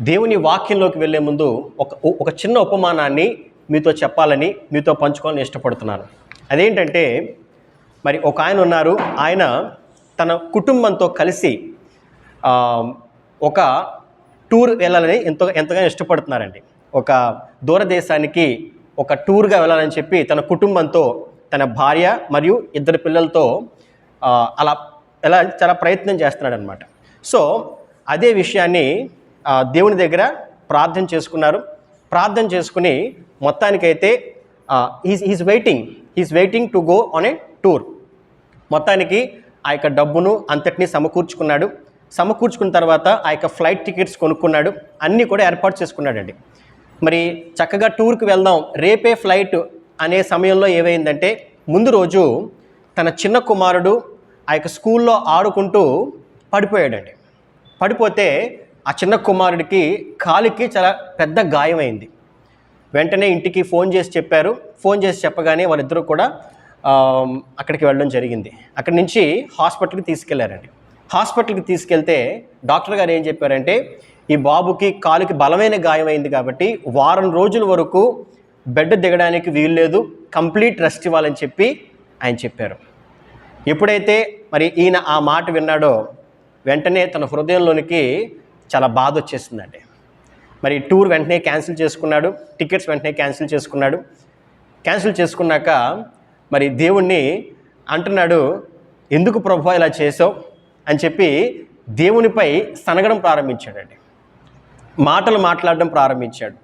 దేవుని వాక్యంలోకి వెళ్ళే ముందు ఒక ఒక చిన్న ఉపమానాన్ని మీతో చెప్పాలని మీతో పంచుకోవాలని ఇష్టపడుతున్నాను. అదేంటంటే మరి ఒక ఆయన ఉన్నారు. ఆయన తన కుటుంబంతో కలిసి ఒక టూర్ వెళ్ళాలని ఎంతో ఎంతగానో ఇష్టపడుతున్నారండి. ఒక దూరదేశానికి ఒక టూర్గా వెళ్ళాలని చెప్పి తన కుటుంబంతో తన భార్య మరియు ఇద్దరు పిల్లలతో అలా ఎలా చాలా ప్రయత్నం చేస్తున్నాడు అనమాట సో అదే విషయాన్ని దేవుని దగ్గర ప్రార్థన చేసుకున్నారు. ప్రార్థన చేసుకుని మొత్తానికైతే he's is waiting he's waiting to go on a tour మొత్తానికి ఆ యొక్క డబ్బును అంతటినీ సమకూర్చుకున్నాడు. సమకూర్చుకున్న తర్వాత ఆ యొక్క ఫ్లైట్ టికెట్స్ కొనుక్కున్నాడు. అన్నీ కూడా ఏర్పాటు చేసుకున్నాడండి. మరి చక్కగా టూర్కి వెళ్దాం. రేపే ఫ్లైట్ అనే సమయంలో ఏమైందంటే ముందు రోజు తన చిన్న కుమారుడు ఆ యొక్క స్కూల్లో ఆడుకుంటూ పడిపోయాడండి. పడిపోతే ఆ చిన్న కుమారుడికి కాలికి చాలా పెద్ద గాయమైంది. వెంటనే ఇంటికి ఫోన్ చేసి చెప్పారు. ఫోన్ చేసి చెప్పగానే వాళ్ళిద్దరూ కూడా అక్కడికి వెళ్ళడం జరిగింది. అక్కడి నుంచి హాస్పిటల్కి తీసుకెళ్ళారండి. హాస్పిటల్కి తీసుకెళ్తే డాక్టర్ గారు ఏం చెప్పారంటే ఈ బాబుకి కాలుకి బలమైన గాయమైంది కాబట్టి వారం రోజుల వరకు బెడ్ దిగడానికి వీల్లేదు కంప్లీట్ రెస్ట్ ఇవ్వాలని చెప్పి ఆయన చెప్పారు. ఎప్పుడైతే మరి ఈయన ఆ మాట విన్నాడో వెంటనే తన హృదయంలోనికి చాలా బాధ వచ్చేసిందండి. మరి టూర్ వెంటనే క్యాన్సిల్ చేసుకున్నాడు టికెట్స్ వెంటనే క్యాన్సిల్ చేసుకున్నాడు. క్యాన్సిల్ చేసుకున్నాక మరి దేవుణ్ణి అంటున్నాడు ఎందుకు ప్రభు ఇలా చేసావు అని చెప్పి దేవునిపై సనగడం ప్రారంభించాడండి. మాటలు మాట్లాడడం ప్రారంభించాడు.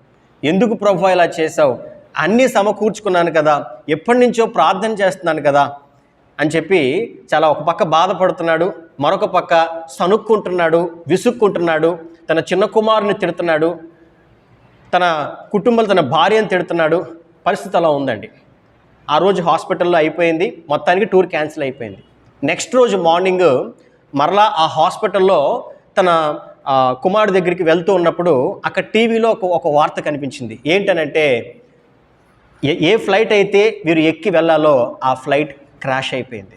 ఎందుకు ప్రభు ఇలా చేసావు అన్నీ సమకూర్చుకున్నాను కదా ఎప్పటి నుంచో ప్రార్థన చేస్తున్నాను కదా అని చెప్పి చాలా ఒక పక్క బాధపడుతున్నాడు. మరొక పక్క సనుక్కుంటున్నాడు విసుక్కుంటున్నాడు తన చిన్న కుమారుని తిడుతున్నాడు తన కుటుంబంలో తన భార్యను తిడుతున్నాడు. పరిస్థితి అలా ఉందండి. ఆ రోజు హాస్పిటల్లో అయిపోయింది. మొత్తానికి టూర్ క్యాన్సిల్ అయిపోయింది. నెక్స్ట్ రోజు మార్నింగ్ మరలా ఆ హాస్పిటల్లో తన కుమారుడు దగ్గరికి వెళ్తూ ఉన్నప్పుడు అక్కడ టీవీలో ఒక ఒక వార్త కనిపించింది. ఏంటనంటే ఏ ఏ ఫ్లైట్ అయితే వీరు ఎక్కి వెళ్ళాలో ఆ ఫ్లైట్ క్రాష్ అయిపోయింది.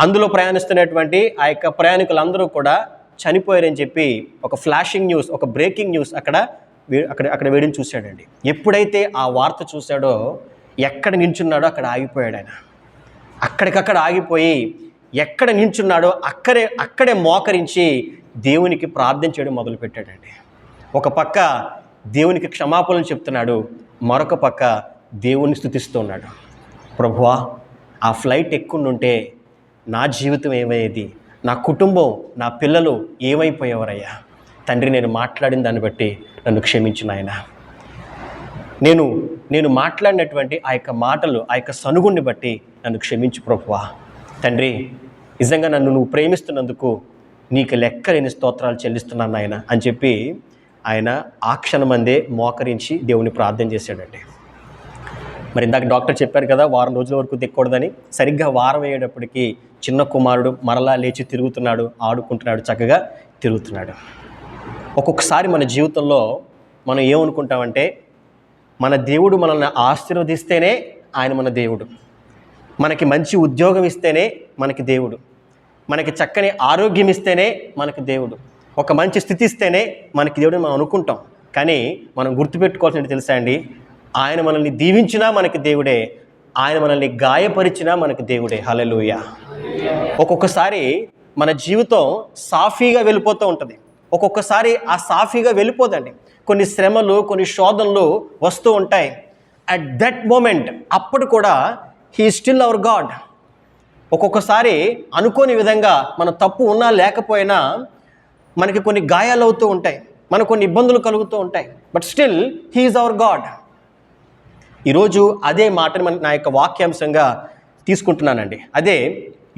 అందులో ప్రయాణిస్తున్నటువంటి ఆ యొక్క ప్రయాణికులందరూ కూడా చనిపోయారని చెప్పి ఒక ఫ్లాషింగ్ న్యూస్ ఒక బ్రేకింగ్ న్యూస్ అక్కడ అక్కడ అక్కడ వేడిని చూశాడండి. ఎప్పుడైతే ఆ వార్త చూశాడో ఎక్కడ నించున్నాడో అక్కడ ఆగిపోయాడు ఆయన. అక్కడికక్కడ ఆగిపోయి ఎక్కడ నించున్నాడో అక్కడే అక్కడే మోకరించి దేవునికి ప్రార్థన చేయడం మొదలుపెట్టాడండి. ఒక పక్క దేవునికి క్షమాపణలు చెప్తున్నాడు మరొక పక్క దేవుని స్థుతిస్తున్నాడు ప్రభువా ఆ ఫ్లైట్ ఎక్కుండుంటే నా జీవితం ఏమయ్యేది నా కుటుంబం నా పిల్లలు ఏమైపోయేవారయ్యా? తండ్రి నేను మాట్లాడిన దాన్ని బట్టి నన్ను క్షమించిన ఆయన నేను నేను మాట్లాడినటువంటి ఆ యొక్క మాటలు ఆ యొక్క సనుగుణ్ణి బట్టి నన్ను క్షమించు ప్రభువా. తండ్రి నిజంగా నన్ను నువ్వు ప్రేమిస్తున్నందుకు నీకు లెక్కలేని స్తోత్రాలు చెల్లిస్తున్నాను ఆయన అని చెప్పి ఆయన ఆ క్షణమందే మోకరించి దేవుని ప్రార్థన చేశాడండి. మరి ఇందాక డాక్టర్ చెప్పారు కదా వారం రోజుల వరకు దిక్కకూడదని సరిగ్గా వారం అయ్యేటప్పటికి చిన్న కుమారుడు మరలా లేచి తిరుగుతున్నాడు ఆడుకుంటున్నాడు చక్కగా తిరుగుతున్నాడు. ఒక్కొక్కసారి మన జీవితంలో మనం ఏమనుకుంటామంటే మన దేవుడు మనల్ని ఆశీర్వదిస్తేనే ఆయన మన దేవుడు. మనకి మంచి ఉద్యోగం ఇస్తేనే మనకి దేవుడు. మనకి చక్కని ఆరోగ్యం ఇస్తేనే మనకి దేవుడు. ఒక మంచి స్థితి ఇస్తేనే మనకి దేవుడు మనం అనుకుంటాం. కానీ మనం గుర్తుపెట్టుకోవాల్సింది తెలుసా అండి? ఆయన మనల్ని దీవించినా మనకి దేవుడే. ఆయన మనల్ని గాయపరిచినా మనకి దేవుడే. హలలుయ ఒక్కొక్కసారి మన జీవితం సాఫీగా వెళ్ళిపోతూ ఉంటుంది. ఒక్కొక్కసారి ఆ సాఫీగా వెళ్ళిపోదండి. కొన్ని శ్రమలు కొన్ని శోధనలు వస్తూ ఉంటాయి. అట్ దట్ మూమెంట్ అప్పుడు కూడా హీ స్టిల్ అవర్ గాడ్ ఒక్కొక్కసారి అనుకోని విధంగా మన తప్పు ఉన్నా లేకపోయినా మనకి కొన్ని గాయాలు అవుతూ ఉంటాయి. మనకు కొన్ని ఇబ్బందులు కలుగుతూ ఉంటాయి. But still he's our God ఈరోజు అదే మాటని మన నా యొక్క వాక్యాంశంగా తీసుకుంటున్నానండి. అదే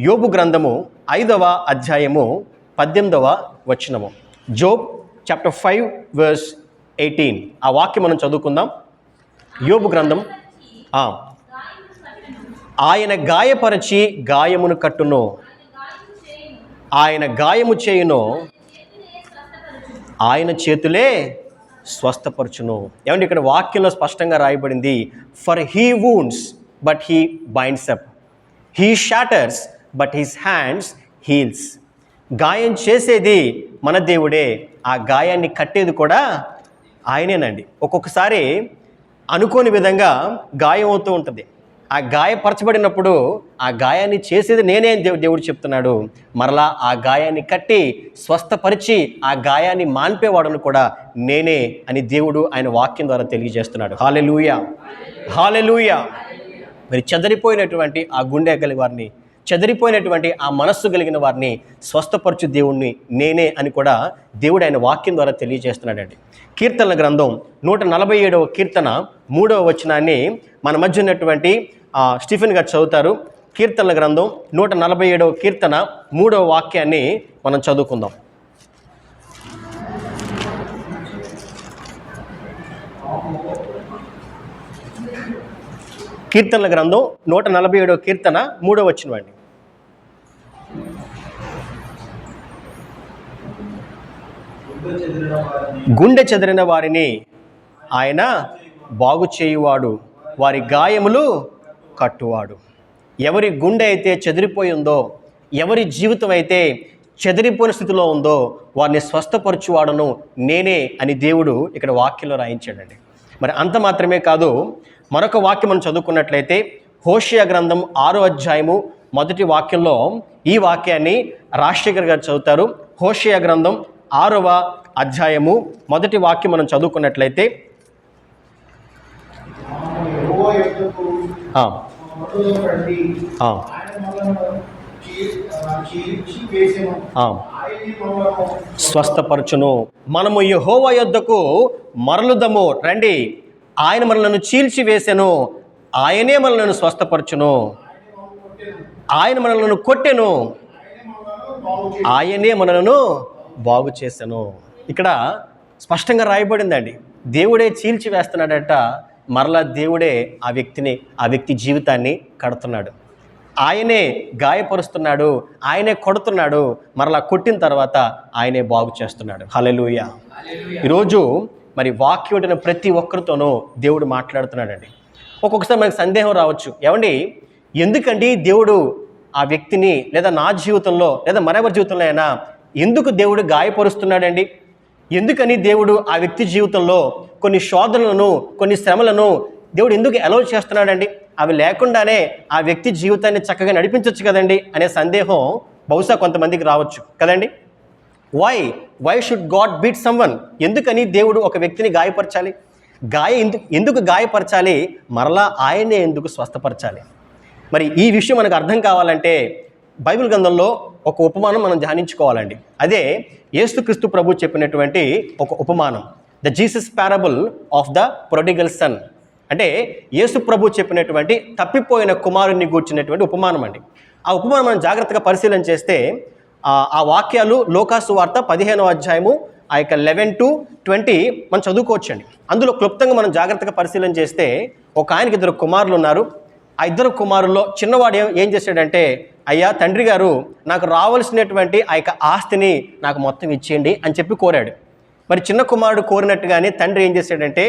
యోబు గ్రంథము ఐదవ అధ్యాయము పద్దెనిమిదవ వచనము. Job chapter five verse eighteen ఆ వాక్యం మనం చదువుకుందాం. యోబు గ్రంథం ఆయన గాయపరచి గాయమును కట్టును. ఆయన గాయము చేయును. ఆయన చేతులే స్వస్థపరచును. ఏమంటే ఇక్కడ వాక్యంలో స్పష్టంగా రాయబడింది for he wounds but he binds up he shatters but his hands heals గాయం చేసేది మన దేవుడే ఆ గాయాన్ని కట్టేది కూడా ఆయనేనండి. ఒక్కొక్కసారి అనుకోని విధంగా గాయం అవుతూ ఉంటుంది. ఆ గాయపరచబడినప్పుడు ఆ గాయాన్ని చేసేది నేనే అని దేవు దేవుడు చెప్తున్నాడు. మరలా ఆ గాయాన్ని కట్టి స్వస్థపరిచి ఆ గాయాన్ని మాన్పేవాడను కూడా నేనే అని దేవుడు ఆయన వాక్యం ద్వారా తెలియజేస్తున్నాడు. హాలెలూయ. హాలెలూయ. మరి చెదరిపోయినటువంటి ఆ గుండె గలి వారిని చెదిరిపోయినటువంటి ఆ మనస్సు కలిగిన వారిని స్వస్థపరచు దేవుణ్ణి నేనే అని కూడా దేవుడు ఆయన వాక్యం ద్వారా తెలియజేస్తున్నాడండి. కీర్తనల గ్రంథం నూట నలభై ఏడవ కీర్తన మూడవ వచనాన్ని మన మధ్య ఉన్నటువంటి స్టీఫెన్ గారు చదువుతారు. కీర్తనల గ్రంథం నూట నలభై ఏడవ కీర్తన మూడవ వాక్యాన్ని మనం చదువుకుందాం. కీర్తనల గ్రంథం నూట నలభై ఏడవ కీర్తన మూడో వచ్చినవండి గుండె చెదిరిన వారిని ఆయన బాగు చేయువాడు వారి గాయములు కట్టువాడు. ఎవరి గుండె అయితే చెదిరిపోయి ఉందో ఎవరి జీవితం అయితే చెదిరిపోయిన స్థితిలో ఉందో వారిని స్వస్థపరచువాడను నేనే అని దేవుడు ఇక్కడ వాక్యంలో రాయించాడండి. మరి అంత మాత్రమే కాదు మరొక వాక్యం మనం చదువుకున్నట్లయితే హోషియా గ్రంథం ఆరో అధ్యాయము మొదటి వాక్యంలో ఈ వాక్యాన్ని రాజశేఖర్ గారు చదువుతారు. హోషియా గ్రంథం ఆరవ అధ్యాయము మొదటి వాక్యం మనం చదువుకున్నట్లయితే స్వస్థపరచును. మనము యహోవ యొద్దకు మరలుదము. రండి. ఆయన మనలను చీల్చి వేసెను ఆయనే మనలను స్వస్థపరచును. ఆయన మనలను కొట్టెను. ఆయనే మనలను బాగు చేశాను. ఇక్కడ స్పష్టంగా రాయబడిందండి. దేవుడే చీల్చి వేస్తున్నాడట. మరలా దేవుడే ఆ వ్యక్తిని ఆ వ్యక్తి జీవితాన్ని కడుతున్నాడు. ఆయనే గాయపరుస్తున్నాడు. ఆయనే కొడుతున్నాడు. మరలా కొట్టిన తర్వాత ఆయనే బాగు చేస్తున్నాడు. హలెలుయ ఈరోజు మరి వాక్యం ఉంటున్న ప్రతి ఒక్కరితోనూ దేవుడు మాట్లాడుతున్నాడండి. ఒక్కొక్కసారి మనకు సందేహం రావచ్చు. ఏమండి? ఎందుకండి దేవుడు ఆ వ్యక్తిని లేదా నా జీవితంలో లేదా మరెవరి జీవితంలో అయినా ఎందుకు దేవుడు గాయపరుస్తున్నాడండి? ఎందుకని దేవుడు ఆ వ్యక్తి జీవితంలో కొన్ని శోధనలను కొన్ని శ్రమలను దేవుడు ఎందుకు అలౌ చేస్తున్నాడండి? అవి లేకుండానే ఆ వ్యక్తి జీవితాన్ని చక్కగా నడిపించవచ్చు కదండి అనే సందేహం బహుశా కొంతమందికి రావచ్చు. కదండి? Why why should God beat someone ఎందుకని దేవుడు ఒక వ్యక్తిని గాయపరచాలి? గాయ ఎందుకు ఎందుకు గాయపరచాలి? మరలా ఆయనే ఎందుకు స్వస్థపరచాలి? మరి ఈ విషయం మనకు అర్థం కావాలంటే బైబిల్ గ్రంథంలో ఒక ఉపమానం మనం ధ్యానించుకోవాలండి. అదే యేసుక్రీస్తు ప్రభు చెప్పినటువంటి ఒక ఉపమానం. The Jesus parable of the prodigal son అంటే యేసు ప్రభు చెప్పినటువంటి తప్పిపోయిన కుమారుని గూర్చినటువంటి ఉపమానం అండి ఆ ఉపమానం మనం జాగ్రత్తగా పరిశీలన చేస్తే ఆ వాక్యాలు లోకాసు వార్త పదిహేనవ అధ్యాయము ఆ యొక్క లెవెన్ టు ట్వంటీ మనం చదువుకోవచ్చండి. అందులో క్లుప్తంగా మనం జాగ్రత్తగా పరిశీలన చేస్తే ఒక ఆయనకి ఇద్దరు కుమారులు ఉన్నారు. ఆ ఇద్దరు కుమారుల్లో చిన్నవాడు ఏం చేశాడంటే అయ్యా తండ్రి గారు నాకు రావాల్సినటువంటి ఆ యొక్క ఆస్తిని నాకు మొత్తం ఇచ్చేయండి అని చెప్పి కోరాడు. మరి చిన్న కుమారుడు కోరినట్టుగానే తండ్రి ఏం చేశాడంటే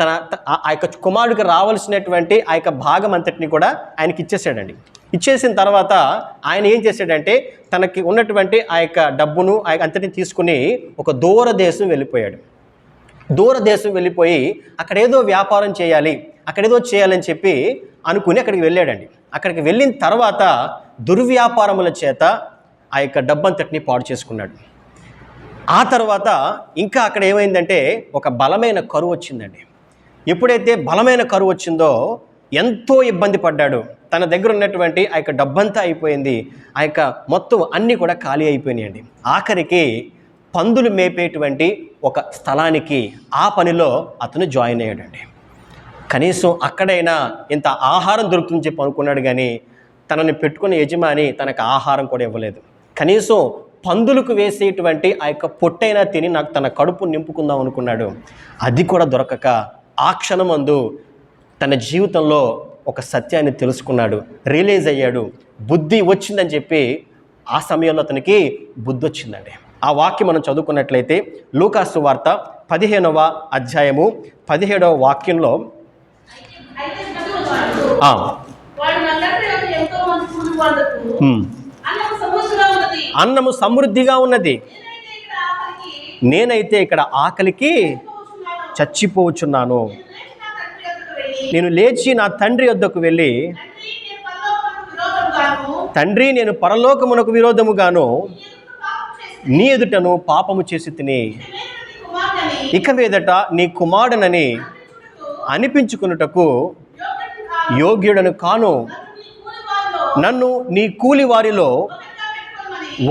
తన ఆ ఆ యొక్క కుమారుడికి రావాల్సినటువంటి ఆ యొక్క భాగం అంతటిని కూడా ఆయనకి ఇచ్చేసాడండి ఇచ్చేసిన తర్వాత ఆయన ఏం చేశాడంటే తనకి ఉన్నటువంటి ఆ యొక్క డబ్బును ఆ యొక్క అంతటిని తీసుకుని ఒక దూర దేశం వెళ్ళిపోయాడు. దూర దేశం వెళ్ళిపోయి అక్కడ ఏదో వ్యాపారం చేయాలి అక్కడ ఏదో చేయాలని చెప్పి అనుకుని అక్కడికి వెళ్ళాడండి. అక్కడికి వెళ్ళిన తర్వాత దుర్వ్యాపారముల చేత ఆ యొక్క డబ్బంతటిని పాడు చేసుకున్నాడు. ఆ తర్వాత ఇంకా అక్కడ ఏమైందంటే ఒక బలమైన కరువు వచ్చిందండి. ఎప్పుడైతే బలమైన కరువు వచ్చిందో ఎంతో ఇబ్బంది పడ్డాడు. తన దగ్గర ఉన్నటువంటి ఆ యొక్క డబ్బంతా అయిపోయింది. ఆ యొక్క మొత్తం అన్నీ కూడా ఖాళీ అయిపోయినాయండి. ఆఖరికి పందులు మేపేటువంటి ఒక స్థలానికి ఆ పనిలో అతను జాయిన్ అయ్యాడండి. కనీసం అక్కడైనా ఇంత ఆహారం దొరుకుతుందని చెప్పి అనుకున్నాడు కానీ తనని పెట్టుకున్న యజమాని తనకు ఆహారం కూడా ఇవ్వలేదు. కనీసం పందులకు వేసేటువంటి ఆ యొక్క పొట్టైనా తిని నాకు తన కడుపు నింపుకుందాం అనుకున్నాడు. అది కూడా దొరకక ఆ క్షణమందు తన జీవితంలో ఒక సత్యాన్ని తెలుసుకున్నాడు రియలైజ్ అయ్యాడు. బుద్ధి వచ్చిందని చెప్పి ఆ సమయంలో అతనికి బుద్ధి వచ్చిందండి. ఆ వాక్యం మనం చదువుకున్నట్లయితే లూకాసు వార్త పదిహేనవ అధ్యాయము పదిహేడవ వాక్యంలో అన్నము సమృద్ధిగా ఉన్నది. నేనైతే ఇక్కడ ఆకలికి కూర్చున్నాను. చచ్చిపోవచ్చున్నాను నేను లేచి నా తండ్రి యొద్దకు వెళ్ళి, నేను లేచి నా తండ్రి వద్దకు వెళ్ళి తండ్రి నేను పరలోకమునకు విరోధముగాను నీ ఎదుటను పాపము చేసి, తిని ఇక మీదట నీ కుమారుడనని అనిపించుకున్నటకు యోగ్యుడను కాను. నన్ను నీ కూలి వారిలో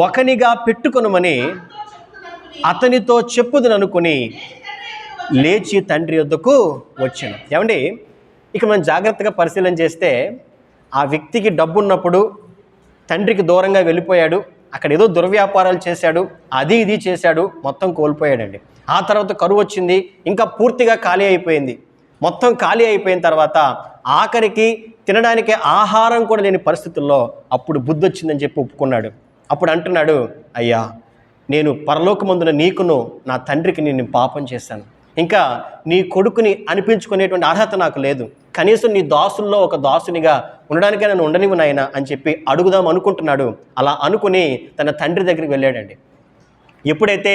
ఒకనిగా పెట్టుకొనమని ఒకనిగా అతనితో చెప్పుదుననుకుని, లేచి తండ్రి వద్దకు వచ్చాను. ఏమండి? ఇక మనం జాగ్రత్తగా పరిశీలన చేస్తే ఆ వ్యక్తికి డబ్బు ఉన్నప్పుడు తండ్రికి దూరంగా వెళ్ళిపోయాడు అక్కడ ఏదో దుర్వ్యాపారాలు చేశాడు అది ఇది చేశాడు మొత్తం కోల్పోయాడండి. ఆ తర్వాత కరువు వచ్చింది ఇంకా పూర్తిగా ఖాళీ అయిపోయింది. మొత్తం ఖాళీ అయిపోయిన తర్వాత ఆఖరికి తినడానికి ఆహారం కూడా లేని పరిస్థితుల్లో అప్పుడు బుద్ధి వచ్చిందని చెప్పి ఒప్పుకున్నాడు. అప్పుడు అంటున్నాడు అయ్యా నేను పరలోకమందున నీకును నా తండ్రికి నేను పాపం చేశాను. ఇంకా నీ కొడుకుని అనిపించుకునేటువంటి అర్హత నాకు లేదు. కనీసం నీ దాసుల్లో ఒక దాసునిగా ఉండడానికే నన్ను ఉండనివ్వు నాయన అని చెప్పి అడుగుదాం అనుకుంటున్నాడు. అలా అనుకుని తన తండ్రి దగ్గరికి వెళ్ళాడండి. ఎప్పుడైతే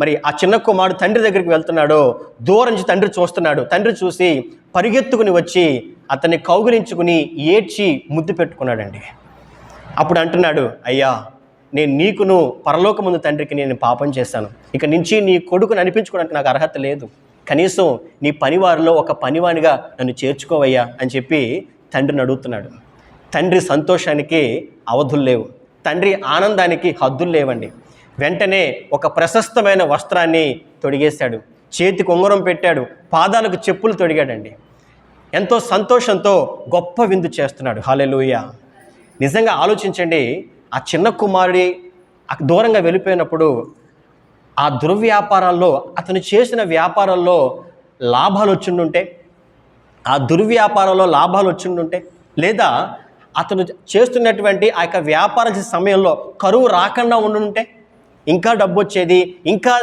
మరి ఆ చిన్న కుమారుడు తండ్రి దగ్గరికి వెళ్తున్నాడో దూరం నుంచి తండ్రి చూస్తున్నాడు. తండ్రి చూసి పరిగెత్తుకుని వచ్చి అతన్ని కౌగులించుకుని ఏడ్చి ముద్దు పెట్టుకున్నాడండి. అప్పుడు అంటున్నాడు అయ్యా నేను నీకును పరలోకముందు తండ్రికి నేను పాపం చేశాను. ఇక నుంచి నీ కొడుకుని అనిపించుకోవడానికి నాకు అర్హత లేదు. కనీసం నీ పనివారిలో ఒక పనివానిగా నన్ను చేర్చుకోవయ్యా అని చెప్పి తండ్రిని అడుగుతున్నాడు. తండ్రి సంతోషానికి అవధులు లేవు. తండ్రి ఆనందానికి హద్దులు లేవండి. వెంటనే ఒక ప్రశస్తమైన వస్త్రాన్ని తొడిగేశాడు. చేతికి ఉంగరం పెట్టాడు. పాదాలకు చెప్పులు తొడిగాడండి. ఎంతో సంతోషంతో గొప్ప విందు చేస్తున్నాడు. హాలెలుయ నిజంగా ఆలోచించండి ఆ చిన్న కుమారుడి ఆ దూరంగా వెళ్ళిపోయినప్పుడు ఆ దుర్వ్యాపారాల్లో అతను చేసిన వ్యాపారాల్లో లాభాలు వచ్చిండుంటే ఆ దుర్వ్యాపారంలో లాభాలు వచ్చిండుంటే లేదా అతను చేస్తున్నటువంటి ఆ యొక్క వ్యాపార సమయంలో కరువు రాకుండా ఉండుంటే ఇంకా డబ్బు వచ్చేది ఇంకా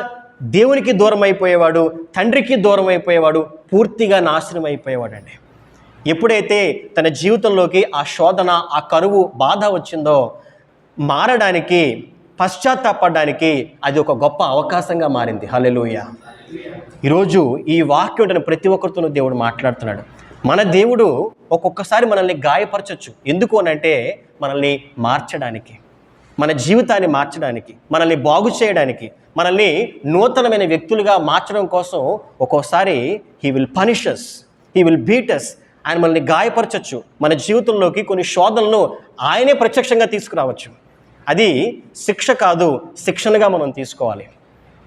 దేవునికి దూరం అయిపోయేవాడు తండ్రికి దూరం అయిపోయేవాడు పూర్తిగా నాశనం అయిపోయేవాడండి ఎప్పుడైతే తన జీవితంలోకి ఆ శోధన ఆ కరువు బాధ వచ్చిందో మారడానికి పశ్చాత్తాపడడానికి అది ఒక గొప్ప అవకాశంగా మారింది. హల్లెలూయ. ఈరోజు ఈ వాక్యం ప్రతి ఒక్కరితోనూ దేవుడు మాట్లాడుతున్నాడు. మన దేవుడు ఒక్కొక్కసారి మనల్ని గాయపరచచ్చు. ఎందుకు అనంటే మనల్ని మార్చడానికి మన జీవితాన్ని మార్చడానికి మనల్ని బాగు చేయడానికి మనల్ని నూతనమైన వ్యక్తులుగా మార్చడం కోసం ఒక్కోసారి he will punishes he will beats ఆయన మనల్ని గాయపరచచ్చు. మన జీవితంలోకి కొన్ని శోధనలను ఆయనే ప్రత్యక్షంగా తీసుకురావచ్చు. అది శిక్ష కాదు శిక్షణగా మనం తీసుకోవాలి.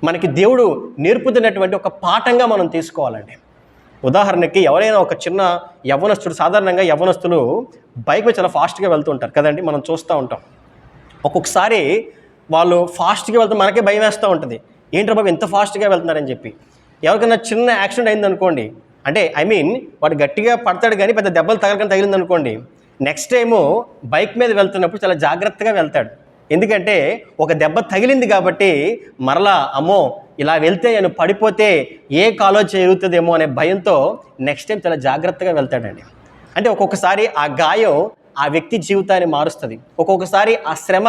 మనకి దేవుడు నేర్పుతున్నటువంటి ఒక పాఠంగా మనం తీసుకోవాలండి. ఉదాహరణకి ఎవరైనా ఒక చిన్న యవ్వనస్తుడు సాధారణంగా యవ్వనస్తులు బైక్ చాలా ఫాస్ట్గా వెళ్తూ ఉంటారు. కదండి? మనం చూస్తూ ఉంటాం. ఒక్కొక్కసారి వాళ్ళు ఫాస్ట్గా వెళ్తే మనకే భయం వేస్తూ ఉంటుంది. ఏంట్రా బాబు ఎంత ఫాస్ట్గా వెళ్తున్నారని చెప్పి. ఎవరికైనా చిన్న యాక్సిడెంట్ అయింది అనుకోండి అంటే ఐ మీన్ వాడు గట్టిగా పడతాడు కానీ పెద్ద దెబ్బలు తగలకని తగిలింది అనుకోండి నెక్స్ట్ టైము బైక్ మీద వెళ్తున్నప్పుడు చాలా జాగ్రత్తగా వెళ్తాడు. ఎందుకంటే ఒక దెబ్బ తగిలింది కాబట్టి మరలా అమ్మో ఇలా వెళ్తే నేను పడిపోతే ఏ కాలో చేరుతుందేమో అనే భయంతో నెక్స్ట్ టైం చాలా జాగ్రత్తగా వెళ్తాడండి. అంటే ఒక్కొక్కసారి ఆ గాయం ఆ వ్యక్తి జీవితాన్ని మారుస్తుంది. ఒక్కొక్కసారి ఆ శ్రమ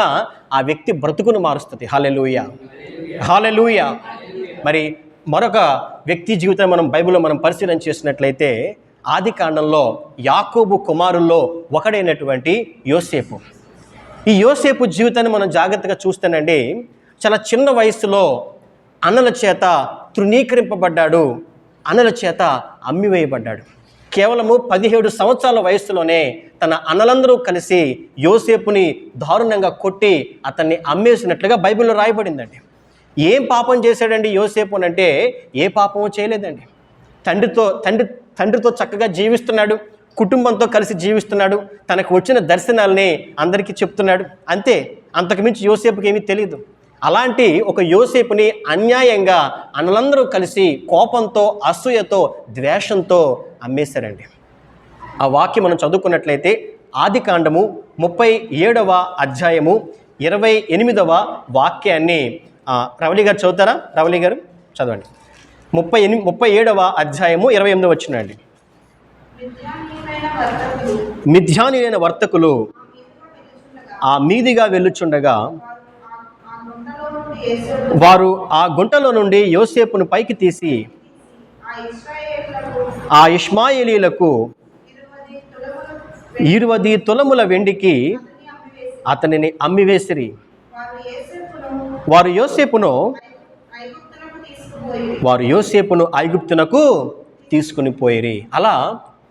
ఆ వ్యక్తి బ్రతుకును మారుస్తుంది. హాలెలూయ హాలెలూయ మరి మరొక వ్యక్తి జీవితం మనం బైబిల్లో మనం పరిశీలన చేసినట్లయితే ఆది కాండంలో యాకోబు కుమారుల్లో ఒకడైనటువంటి యోసేపు. ఈ యోసేపు జీవితాన్ని మనం జాగ్రత్తగా చూస్తేనండి చాలా చిన్న వయసులో అన్నల చేత తృణీకరింపబడ్డాడు అన్నల చేత అమ్మివేయబడ్డాడు. కేవలము పదిహేడు సంవత్సరాల వయసులోనే తన అన్నలందరూ కలిసి యోసేపుని దారుణంగా కొట్టి అతన్ని అమ్మేసినట్లుగా బైబిల్లో రాయబడిందండి. ఏం పాపం చేశాడండి యోసేపు అని అంటే ఏ పాపమో చేయలేదండి. తండ్రితో తండ్రి తండ్రితో చక్కగా జీవిస్తున్నాడు కుటుంబంతో కలిసి జీవిస్తున్నాడు తనకు వచ్చిన దర్శనాల్ని అందరికీ చెప్తున్నాడు. అంతే అంతకుమించి యోసేపుకి ఏమీ తెలియదు అలాంటి ఒక యోసేపుని అన్యాయంగా అనలందరూ కలిసి కోపంతో అసూయతో ద్వేషంతో అమ్మేశారండి. ఆ వాక్యం మనం చదువుకున్నట్లయితే ఆది కాండము ముప్పై ఏడవ అధ్యాయము ఇరవై ఎనిమిదవ వాక్యాన్ని రవలి గారు చదువుతారా? రవలి గారు చదవండి. ముప్పై ఎనిమిది ముప్పై ఏడవ అధ్యాయము ఇరవై ఎనిమిదవ వచ్చినండి వర్తకులు మిథ్యానులైన వర్తకులు ఆ మీదిగా వెళ్ళుచుండగా వారు ఆ- గుంటలో నుండి యోసేపును పైకి తీసి ఆ ఇశ్రాయేలులకు ఇష్మాయేలీలకు ఇరువది తులముల వెండికి అతనిని అమ్మివేసిరి. వారు యోసేపును వారు యోసేపును ఐగుప్తునకు తీసుకుని పోయిరి. అలా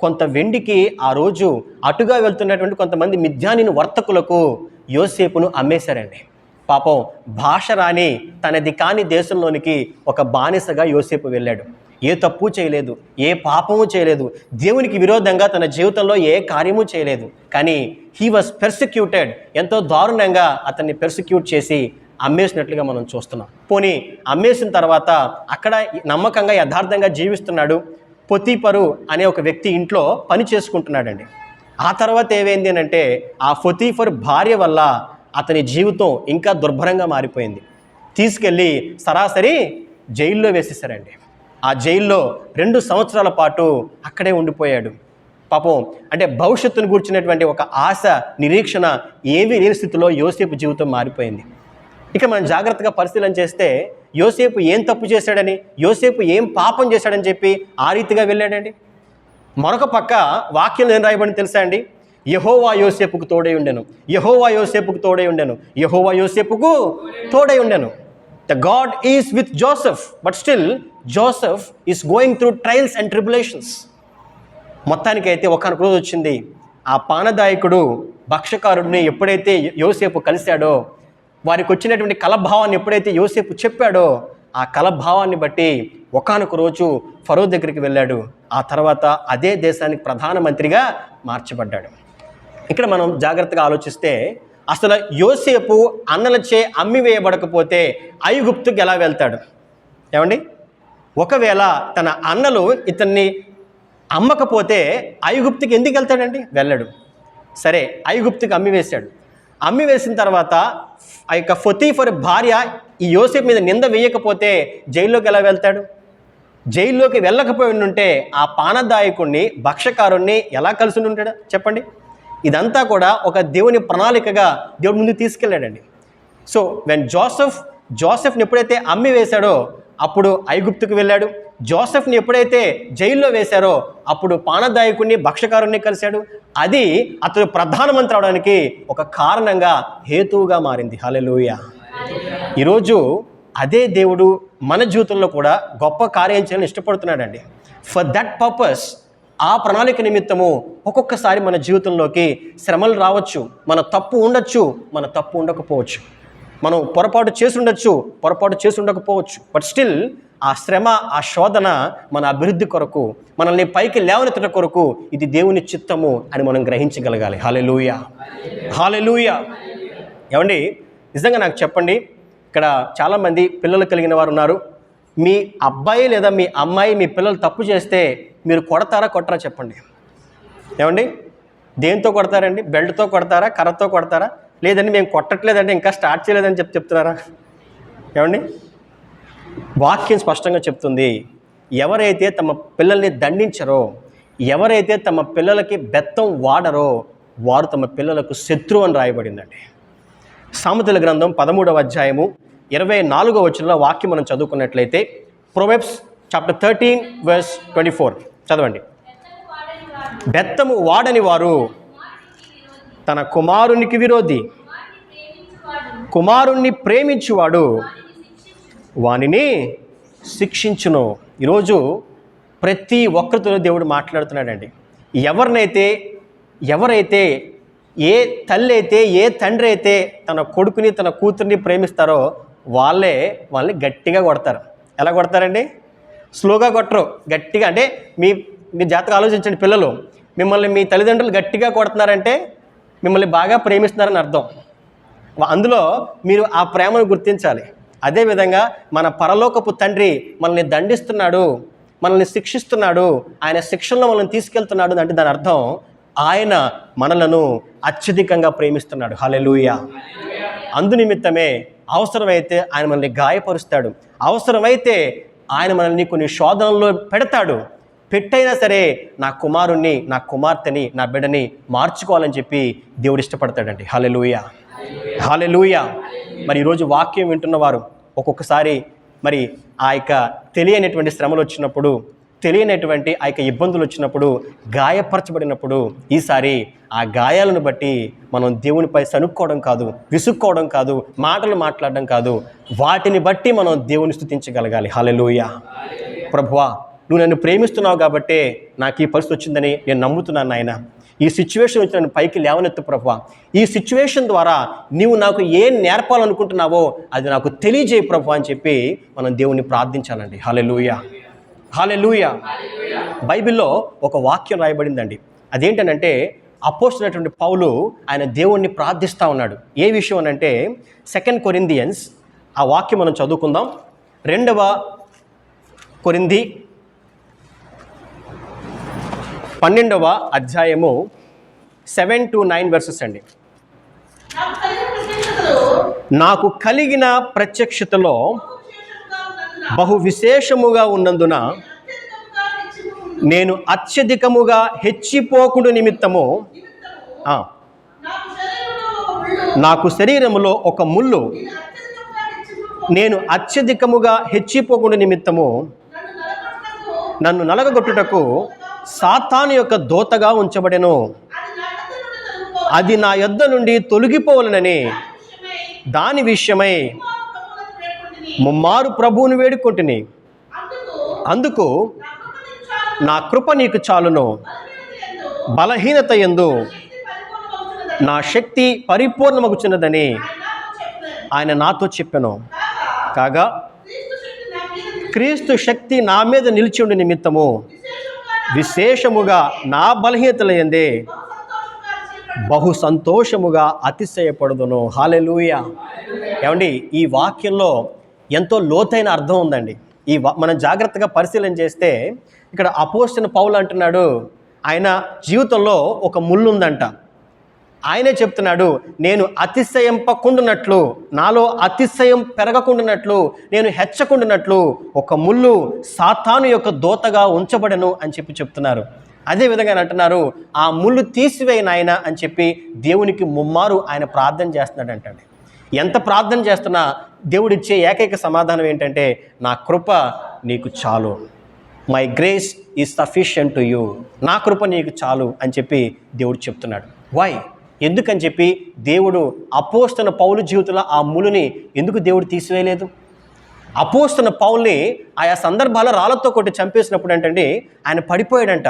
కొంత వెండికి ఆ రోజు అటుగా వెళ్తున్నటువంటి కొంతమంది మిథ్యానిని వర్తకులకు యోసేపును అమ్మేశారండి. పాపం భాష రాని తనది కాని దేశంలోనికి ఒక బానిసగా యోసేపు వెళ్ళాడు. ఏ తప్పు చేయలేదు ఏ పాపము చేయలేదు దేవునికి విరోధంగా తన జీవితంలో ఏ కార్యము చేయలేదు. కానీ హీ వాజ్ పెర్సిక్యూటెడ్ ఎంతో దారుణంగా అతన్ని పెర్సిక్యూట్ చేసి అమ్మేసినట్లుగా మనం చూస్తున్నాం. పోనీ అమ్మేసిన తర్వాత అక్కడ నమ్మకంగా యథార్థంగా జీవిస్తున్నాడు పొతీపరు అనే ఒక వ్యక్తి ఇంట్లో పని చేసుకుంటున్నాడండి. ఆ తర్వాత ఏమైంది అంటే ఆ ఫొతీఫర్ భార్య వల్ల అతని జీవితం ఇంకా దుర్భరంగా మారిపోయింది. తీసుకెళ్ళి సరాసరి జైల్లో వేసేసారండి ఆ జైల్లో రెండు సంవత్సరాల పాటు అక్కడే ఉండిపోయాడు. పాపం అంటే భవిష్యత్తును కూర్చున్నటువంటి ఒక ఆశ నిరీక్షణ ఏమీ లేని స్థితిలో యోసేపు జీవితం మారిపోయింది. ఇక మనం జాగ్రత్తగా పరిశీలన చేస్తే యోసేపు ఏం తప్పు చేశాడని యోసేపు ఏం పాపం చేశాడని చెప్పి ఆ రీతిగా వెళ్ళాడండి. మరొక పక్క వాక్యం ఏం రాయబడి తెలుసా అండి? యహోవా యోసేపుకు తోడై ఉండెను. యహోవా యోసేపుకు తోడై ఉండెను. యహోవా యోసేపుకు తోడై ఉండెను. The God is with Joseph but still Joseph is going through trials and tribulations మొత్తానికైతే ఒకనొక రోజు వచ్చింది. ఆ పానదాయకుడు భక్షకారుడిని ఎప్పుడైతే యోసేపు కలిశాడో వారికి వచ్చినటువంటి కలభావాన్ని ఎప్పుడైతే యోసేపు చెప్పాడో ఆ కలభావాన్ని బట్టి ఒకానొక రోజు ఫరో దగ్గరికి వెళ్ళాడు. ఆ తర్వాత అదే దేశానికి ప్రధానమంత్రిగా మార్చబడ్డాడు. ఇక్కడ మనం జాగ్రత్తగా ఆలోచిస్తే అసలు యోసేపు అన్నలచే అమ్మి వేయబడకపోతే ఐగుప్తుకి ఎలా వెళ్తాడు? ఏమండి? ఒకవేళ తన అన్నలు ఇతన్ని అమ్మకపోతే ఐగుప్తుకి ఎందుకు వెళ్తాడండి? వెళ్ళడు. సరే ఐగుప్తుకి అమ్మి వేశాడు. అమ్మి వేసిన తర్వాత ఆ యొక్క ఫొతీఫర్ భార్య ఈ యోసేపు మీద నింద వేయకపోతే జైల్లోకి ఎలా వెళ్తాడు? జైల్లోకి వెళ్ళకపోయి ఉంటే ఆ పానదాయకుణ్ణి భక్షకారుణ్ణి ఎలా కలిసి ఉంటాడు? చెప్పండి. ఇదంతా కూడా ఒక దేవుని ప్రణాళికగా దేవుడి ముందు తీసుకెళ్ళాడండి. సో వెన్ జోసెఫ్ జోసెఫ్ని ఎప్పుడైతే అమ్మి వేశాడో అప్పుడు ఐగుప్తుకు వెళ్ళాడు. జోసెఫ్ని ఎప్పుడైతే జైల్లో వేశారో అప్పుడు పానదాయకుడిని భక్షకారుణ్ణి కలిశాడు. అది అతడు ప్రధానమంత్రి అవడానికి ఒక కారణంగా హేతువుగా మారింది. హలెలూయ ఈరోజు అదే దేవుడు మన జీవితంలో కూడా గొప్ప కార్యం చేయాలని ఇష్టపడుతున్నాడండి. ఫర్ దట్ పర్పస్ ఆ ప్రణాళిక నిమిత్తము ఒక్కొక్కసారి మన జీవితంలోకి శ్రమలు రావచ్చు మన తప్పు ఉండొచ్చు మన తప్పు ఉండకపోవచ్చు. మనం పొరపాటు చేసుండొచ్చు పొరపాటు చేసి ఉండకపోవచ్చు బట్ స్టిల్ ఆ శ్రమ ఆ శోధన మన అభివృద్ధి కొరకు మనల్ని పైకి లేవనెత్తట కొరకు ఇది దేవుని చిత్తము అని మనం గ్రహించగలగాలి. హాలెలూయ హాలెలూయ ఏమండి? నిజంగా నాకు చెప్పండి. ఇక్కడ చాలామంది పిల్లలు కలిగిన వారు ఉన్నారు. మీ అబ్బాయి లేదా మీ అమ్మాయి మీ పిల్లలు తప్పు చేస్తే మీరు కొడతారా కొట్టరా చెప్పండి. ఏమండి? దేంతో కొడతారండి? బెల్ట్తో కొడతారా కర్రతో కొడతారా? లేదండి మేము కొట్టట్లేదంటే ఇంకా స్టార్ట్ చేయలేదని చెప్పి చెప్తున్నారా? ఏమండి? వాక్యం స్పష్టంగా చెప్తుంది ఎవరైతే తమ పిల్లల్ని దండించరో ఎవరైతే తమ పిల్లలకి బెత్తం వాడరో వారు తమ పిల్లలకు శత్రువు అని రాయబడిందండి. సామెతల గ్రంథం పదమూడవ అధ్యాయము ఇరవై నాలుగో వచనంలో వాక్యం మనం చదువుకున్నట్లయితే Proverbs chapter thirteen verse twenty four. చదవండి. బెత్తము వాడని వారు తన కుమారునికి విరోధి. కుమారుణ్ణి ప్రేమించువాడు. వానిని శిక్షించును. ఈరోజు ప్రతి ఒక్కరితో దేవుడు మాట్లాడుతున్నాడండి. ఎవరినైతే ఎవరైతే ఏ తల్లి అయితే ఏ తండ్రి అయితే తన కొడుకుని తన కూతుర్ని ప్రేమిస్తారో వాళ్ళే వాళ్ళని గట్టిగా కొడతారు. ఎలా కొడతారండి? స్లోగా కొట్టరు. గట్టిగా అంటే మీ మీ జాతకు ఆలోచించండి పిల్లలు. మిమ్మల్ని మీ తల్లిదండ్రులు గట్టిగా కొడుతున్నారంటే మిమ్మల్ని బాగా ప్రేమిస్తున్నారని అర్థం. అందులో మీరు ఆ ప్రేమను గుర్తించాలి. అదేవిధంగా మన పరలోకపు తండ్రి మనల్ని దండిస్తున్నాడు మనల్ని శిక్షిస్తున్నాడు ఆయన శిక్షణలో మనల్ని తీసుకెళ్తున్నాడు అంటే దాని అర్థం ఆయన మనలను అత్యధికంగా ప్రేమిస్తున్నాడు. హలెలూయా అందు నిమిత్తమే అవసరమైతే ఆయన మనల్ని గాయపరుస్తాడు. అవసరమైతే ఆయన మనల్ని కొన్ని శోధనల్లో పెడతాడు. పెట్టైనా సరే నా కుమారుణ్ణి నా కుమార్తెని నా బిడ్డని మార్చుకోవాలని చెప్పి దేవుడు ఇష్టపడతాడండి. హాలెలూయ హాలెలూయ మరి ఈరోజు వాక్యం వింటున్నవారు ఒక్కొక్కసారి మరి ఆ యొక్క తెలియనటువంటి శ్రమలు వచ్చినప్పుడు తెలియనటువంటి ఆ యొక్క ఇబ్బందులు వచ్చినప్పుడు గాయపరచబడినప్పుడు ఈసారి ఆ గాయాలను బట్టి మనం దేవునిపై సనుక్కోవడం కాదు విసుక్కోవడం కాదు మాటలు మాట్లాడడం కాదు వాటిని బట్టి మనం దేవుని స్థుతించగలగాలి. హలెలూయ ప్రభువా నువ్వు నన్ను ప్రేమిస్తున్నావు కాబట్టే నాకు ఈ పరిస్థితి వచ్చిందని నేను నమ్ముతున్నాను నాయన. ఈ సిచ్యువేషన్ వచ్చి నన్ను పైకి లేవనెత్తు ప్రభు ఈ సిచ్యువేషన్ ద్వారా నీవు నాకు ఏం నేర్పాలనుకుంటున్నావో అది నాకు తెలియజేయి ప్రభు అని చెప్పి మనం దేవుణ్ణి ప్రార్థించాలండి. హలెలూయ హలెలూయ బైబిల్లో ఒక వాక్యం రాయబడిందండి. అదేంటనంటే అపోస్తున్నటువంటి పౌలు ఆయన దేవుణ్ణి ప్రార్థిస్తూ ఉన్నాడు. ఏ విషయం అనంటే సెకండ్ కొరిందియన్స్ ఆ వాక్యం మనం చదువుకుందాం. రెండవ కొరింది పన్నెండవ అధ్యాయము సెవెన్ టు నైన్ వర్సెస్ అండి. నాకు కలిగిన ప్రత్యక్షతలో బహు విశేషముగా ఉన్నందున నేను అత్యధికముగా హెచ్చిపోకుడు నిమిత్తము నాకు శరీరంలో ఒక ముళ్ళు శరీరములో ఒక ముళ్ళు నేను అత్యధికముగా హెచ్చిపోకుండా నిమిత్తము నన్ను నలగొట్టుటకు నన్ను నలగగొట్టుటకు సాతాను యొక్క దోతగా ఉంచబడెను అది నా యొద్ద నుండి అది తొలగిపోవలనని దాని విషయమై ముమ్మారు ప్రభువును వేడుకొంటిని అందుకు నా కృప నీకు చాలును. బలహీనత యందు ఎందు శక్తి నా శక్తి పరిపూర్ణమగుచున్నదని ఆయన నాతో చెప్పాను. కాగా క్రీస్తు శక్తి నా మీద నిలిచి నిలిచి ఉండి నిమిత్తము విశేషముగా నా బలహీనతల ఎందే బహు సంతోషముగా బహు అతిశయపడుదును. హాలెలూయ ఏమండి ఈ వాక్యంలో ఎంతో లోతైన అర్థం ఉందండి. ఈ వా- మనం జాగ్రత్తగా పరిశీలన చేస్తే ఇక్కడ అపోస్టిన పౌలు అంటున్నాడు ఆయన జీవితంలో ఒక ముళ్ళు ఉందంట ఆయనే చెప్తున్నాడు నేను అతిశయంపకుండునట్లు నాలో అతిశయం పెరగకుండునట్లు నేను హెచ్చకుండునట్లు ఒక ముళ్ళు సాతాను యొక్క దోతగా ఉంచబడను అని చెప్పి చెప్తున్నారు. అదే విధంగా అంటున్నారు ఆ ముళ్ళు తీసివేయను నాయన అని చెప్పి దేవునికి ముమ్మారు ఆయన ప్రార్థన చేస్తున్నాడు అంటండి ఎంత ప్రార్థన చేస్తున్నా దేవుడిచ్చే ఏకైక సమాధానం ఏంటంటే నా కృప నీకు చాలు. My grace is sufficient to you నా కృప నీకు చాలు అని చెప్పి దేవుడు చెప్తున్నాడు. వై ఎందుకని చెప్పి దేవుడు అపోస్తున్న పౌలు జీవితంలో ఆ ములుని ఎందుకు దేవుడు తీసివేయలేదు? అపోస్తున్న పౌల్ని ఆయా సందర్భాల్లో రాళ్ళతో కొట్టి చంపేసినప్పుడు ఏంటంటే ఆయన పడిపోయాడంట.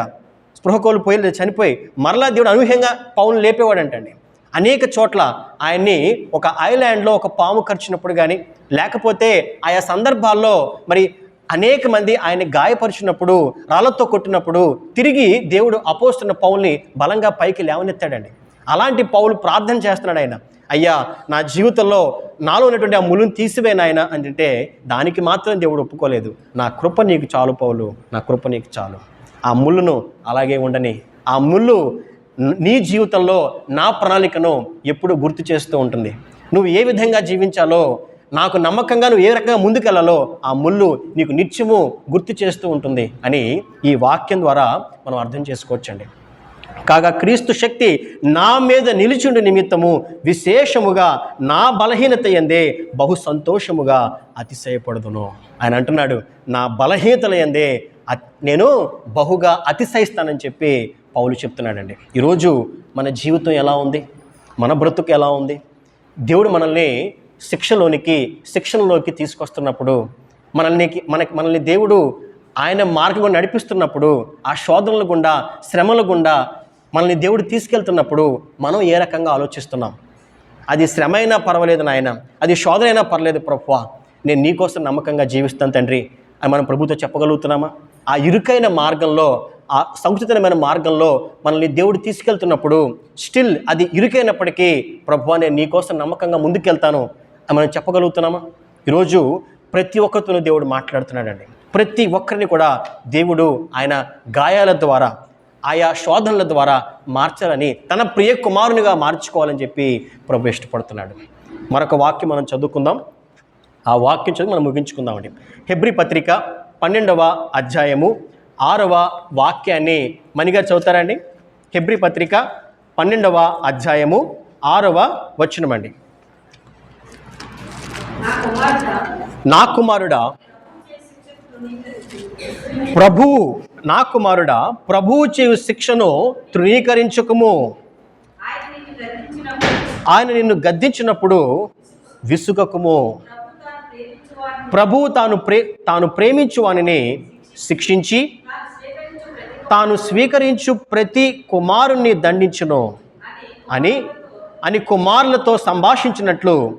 స్పృహ కోల్పోయి చనిపోయి మరలా దేవుడు అనూహ్యంగా పౌల్ని లేపేవాడంటండి. అనేక చోట్ల ఆయన్ని ఒక ఐలాండ్లో ఒక పాము ఖర్చినప్పుడు కానీ లేకపోతే ఆయా సందర్భాల్లో మరి అనేక మంది ఆయన్ని గాయపరిచినప్పుడు రాళ్ళతో కొట్టినప్పుడు తిరిగి దేవుడు అపోస్తున్న పౌల్ని బలంగా పైకి లేవనెత్తాడండి. అలాంటి పౌలు ప్రార్థన చేస్తున్నాడు ఆయన. అయ్యా నా జీవితంలో నాలో ఉన్నటువంటి ఆ ముళ్ళుని తీసివేనాయన అని అంటే దానికి మాత్రం దేవుడు ఒప్పుకోలేదు. నా కృప నీకు చాలు పౌలు నా కృప నీకు చాలు. ఆ ముళ్ళును అలాగే ఉండని ఆ ముళ్ళు నీ జీవితంలో నా ప్రణాళికను ఎప్పుడు గుర్తు చేస్తూ ఉంటుంది. నువ్వు ఏ విధంగా జీవించాలో నాకు నమ్మకంగా నువ్వు ఏ రకంగా ముందుకెళ్ళాలో ఆ ముళ్ళు నీకు నిత్యము గుర్తు చేస్తూ ఉంటుంది అని ఈ వాక్యం ద్వారా మనం అర్థం చేసుకోవచ్చండి. కాగా క్రీస్తు శక్తి నా మీద నిలిచుండు నిమిత్తము విశేషముగా నా బలహీనత ఎందే బహు సంతోషముగా అతిశయపడుదును. ఆయన అంటున్నాడు నా బలహీనతల ఎందే నేను బహుగా అతిశయిస్తానని చెప్పి పౌలు చెప్తున్నాడండి. ఈరోజు మన జీవితం ఎలా ఉంది? మన బ్రతుకు ఎలా ఉంది? దేవుడు మనల్ని శిక్షలోనికి శిక్షణలోకి తీసుకొస్తున్నప్పుడు మనల్ని మనకి మనల్ని దేవుడు ఆయన మార్గంలో నడిపిస్తున్నప్పుడు ఆ శోధనల గుండా శ్రమల గుండా మనల్ని దేవుడు తీసుకెళ్తున్నప్పుడు మనం ఏ రకంగా ఆలోచిస్తున్నాం? అది శ్రమ అయినా పర్వాలేదు నాయన. అది శోధన అయినా పర్లేదు ప్రభువా. నేను నీకోసం నమ్మకంగా జీవిస్తాను తండ్రి. అని మనం ప్రభుతో చెప్పగలుగుతున్నామా? ఆ ఇరుకైన మార్గంలో ఆ సంకుచితమైన మార్గంలో మనల్ని దేవుడు తీసుకెళ్తున్నప్పుడు స్టిల్ అది ఇరుకైనప్పటికీ ప్రభు నేను నీకోసం నమ్మకంగా ముందుకెళ్తాను అని మనం చెప్పగలుగుతున్నామా? ఈరోజు ప్రతి ఒక్కరితోనూ దేవుడు మాట్లాడుతున్నాడండి. ప్రతి ఒక్కరిని కూడా దేవుడు ఆయన గాయాల ద్వారా ఆయా శోధనల ద్వారా మార్చాలని తన ప్రియ కుమారునిగా మార్చుకోవాలని చెప్పి ప్రభు ఇష్టపడుతున్నాడు. మరొక వాక్యం మనం చదువుకుందాం. ఆ వాక్యం చదివి మనం ముగించుకుందామండి హెబ్రి పత్రిక పన్నెండవ అధ్యాయము ఆరవ వాక్యాన్ని మణిగారు చదువుతారండి హెబ్రి పత్రిక పన్నెండవ అధ్యాయము ఆరవ కుమార్తె నా కుమారుడా ప్రభువు నా కుమారుడా ప్రభువు చేయు శిక్షను తృణీకరించుకుము. ఆయన నిన్ను గద్దించినప్పుడు విసుగకుము. ప్రభువు తాను ప్రే తాను ప్రేమించు వానిని శిక్షించి తాను స్వీకరించు ప్రతి కుమారుణ్ణి దండించును. అని అని కుమారులతో సంభాషించినట్లు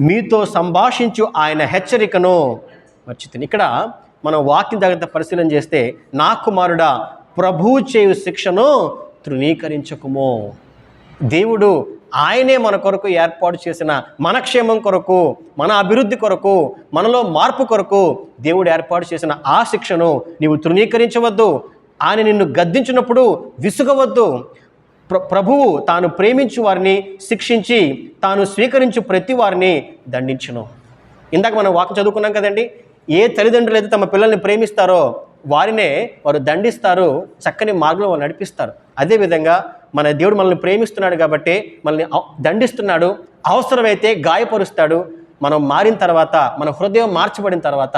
మీతో మీతో సంభాషించు ఆయన హెచ్చరికను మర్చితిని. ఇక్కడ మనం వాక్యం జాగ్రత్త పరిశీలన చేస్తే నా కుమారుడా ప్రభువు చేయు శిక్షను తృణీకరించకుము. దేవుడు ఆయనే మన కొరకు ఏర్పాటు చేసిన మన క్షేమం కొరకు మన అభివృద్ధి కొరకు మనలో మార్పు కొరకు దేవుడు ఏర్పాటు చేసిన ఆ శిక్షను నీవు తృణీకరించవద్దు. ఆయన నిన్ను గద్దించినప్పుడు విసుగవద్దు. ప్ర ప్రభువు తాను ప్రేమించు వారిని శిక్షించి తాను స్వీకరించు ప్రతి వారిని దండించును. ఇందాక మనం వాక్యం చదువుకున్నాం కదండి ఏ తల్లిదండ్రులు అయితే తమ పిల్లల్ని ప్రేమిస్తారో వారినే వారు దండిస్తారు చక్కని మార్గంలో వారు నడిపిస్తారు. అదేవిధంగా మన దేవుడు మనల్ని ప్రేమిస్తున్నాడు కాబట్టి మనల్ని దండిస్తున్నాడు అవసరమైతే గాయపరుస్తాడు. మనం మారిన తర్వాత మన హృదయం మార్చబడిన తర్వాత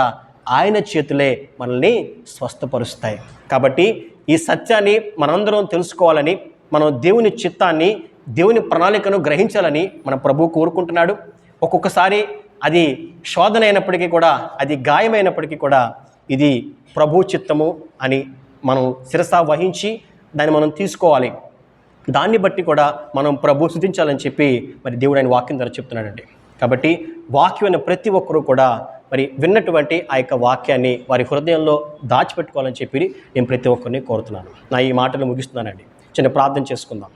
ఆయన చేతులే మనల్ని స్వస్థపరుస్తాయి. కాబట్టి ఈ సత్యాన్ని మనందరం తెలుసుకోవాలని మనం దేవుని చిత్తాన్ని దేవుని ప్రణాళికను గ్రహించాలని మన ప్రభు కోరుకుంటున్నాడు. ఒక్కొక్కసారి అది శోధన అయినప్పటికీ కూడా అది గాయమైనప్పటికీ కూడా ఇది ప్రభు చిత్తము అని మనం శిరస వహించి దాన్ని మనం తీసుకోవాలి. దాన్ని బట్టి కూడా మనం ప్రభు స్థుతించాలని చెప్పి మరి దేవుడు ఆయన వాక్యం ద్వారా చెప్తున్నాడండి. కాబట్టి వాక్యమైన ప్రతి ఒక్కరూ కూడా మరి విన్నటువంటి ఆ యొక్క వాక్యాన్ని వారి హృదయంలో దాచిపెట్టుకోవాలని చెప్పి నేను ప్రతి ఒక్కరిని కోరుతున్నాను. నా ఈ మాటలు ముగిస్తున్నానండి. చిన్న ప్రార్థన చేసుకుందాం.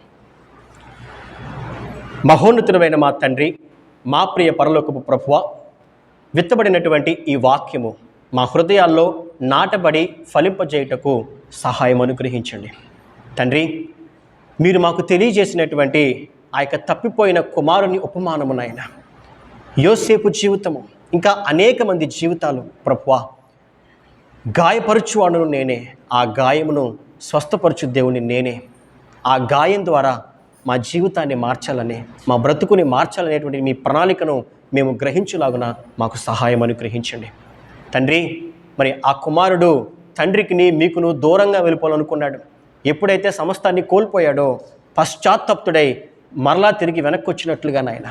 మహోన్నతుడమైన మా తండ్రి మా ప్రియ పరలోకపు ప్రభువ విత్తబడినటువంటి ఈ వాక్యము మా హృదయాల్లో నాటబడి ఫలింపజేయుటకు సహాయం అనుగ్రహించండి. తండ్రి మీరు మాకు తెలియజేసినటువంటి ఆ యొక్క తప్పిపోయిన కుమారుని ఉపమానమునైన యోసేపు జీవితము ఇంకా అనేక మంది జీవితాలు ప్రభువా గాయపరచువాడును నేనే ఆ గాయమును స్వస్థపరచు దేవుని నేనే. ఆ గాయం ద్వారా మా జీవితాన్ని మార్చాలని మా బ్రతుకుని మార్చాలనేటువంటి మీ ప్రణాళికను మేము గ్రహించులాగున మాకు సహాయం అనుగ్రహించండి. తండ్రి మరి ఆ కుమారుడు తండ్రికిని మీకును దూరంగా వెళ్ళిపోవాలనుకున్నాడు. ఎప్పుడైతే సమస్తాన్ని కోల్పోయాడో పశ్చాత్తప్తుడై మరలా తిరిగి వెనక్కి వచ్చినట్లుగా నాయన.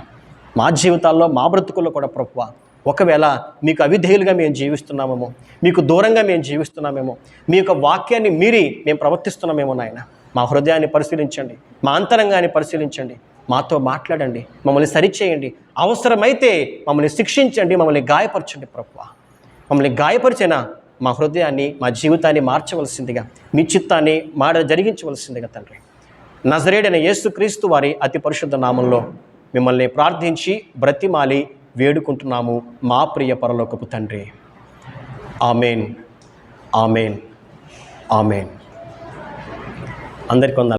మా జీవితాల్లో మా బ్రతుకుల్లో కూడా ప్రభువ ఒకవేళ మీకు అవిధేయులుగా మేము జీవిస్తున్నామేమో మీకు దూరంగా మేము జీవిస్తున్నామేమో మీ యొక్క వాక్యాన్ని మీరి మేము ప్రవర్తిస్తున్నామేమో నాయన. మా హృదయాన్ని పరిశీలించండి మా అంతరంగాన్ని పరిశీలించండి మాతో మాట్లాడండి మమ్మల్ని సరిచేయండి. అవసరమైతే మమ్మల్ని శిక్షించండి మమ్మల్ని గాయపరచండి ప్రభు మమ్మల్ని గాయపరిచిన మా హృదయాన్ని మా జీవితాన్ని మార్చవలసిందిగా మీ చిత్తాన్ని మాడ జరిగించవలసిందిగా తండ్రి. నజరేడైన యేసుక్రీస్తు వారి అతి పరిశుద్ధ నామంలో మిమ్మల్ని ప్రార్థించి బ్రతిమాలి వేడుకుంటున్నాము మా ప్రియ పరలోకపు తండ్రి. ఆమెన్. ఆమెన్. ఆమెన్. అందరికీ వందనాలు